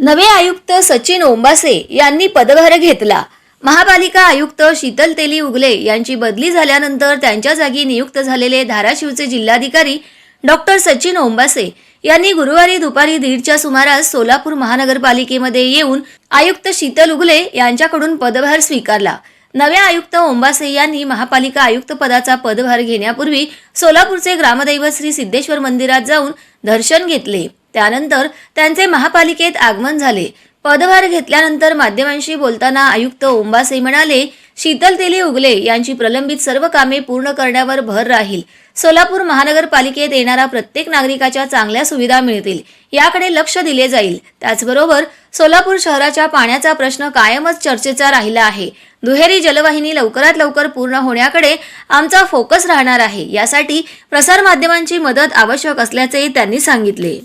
नवे आयुक्त सचिन ओंबासे यांनी पदभार घेतला. महापालिका आयुक्त शीतल तेली उगले यांची बदली झाल्यानंतर त्यांच्या जागी नियुक्त झालेले धाराशिवचे जिल्हाधिकारी डॉक्टर सचिन ओंबासे यांनी गुरुवारी दुपारी दीडच्या सुमारास सोलापूर महानगरपालिकेमध्ये येऊन आयुक्त शीतल उगले यांच्याकडून पदभार स्वीकारला. नव्या आयुक्त ओंबासे यांनी महापालिका आयुक्त पदाचा पदभार घेण्यापूर्वी सोलापूरचे ग्रामदैवत श्री सिद्धेश्वर मंदिरात जाऊन दर्शन घेतले. त्यानंतर त्यांचे महापालिकेत आगमन झाले. पदभार घेतल्यानंतर माध्यमांशी बोलताना आयुक्त ओंबासे म्हणाले शीतल तेली उगले यांची प्रलंबित सर्व कामे पूर्ण करण्यावर भर राहील. सोलापूर महानगरपालिकेत येणारा प्रत्येक नागरिकाच्या चांगल्या सुविधा मिळतील. याकडे लक्ष दिले जाईल. त्याचबरोबर सोलापूर शहराच्या पाण्याचा प्रश्न कायमच चर्चेचा राहिला आहे. दुहेरी जलवाहिनी लवकरात लवकर पूर्ण होण्याकडे आमचा फोकस राहणार आहे. यासाठी प्रसारमाध्यमांची मदत आवश्यक असल्याचेही त्यांनी सांगितले.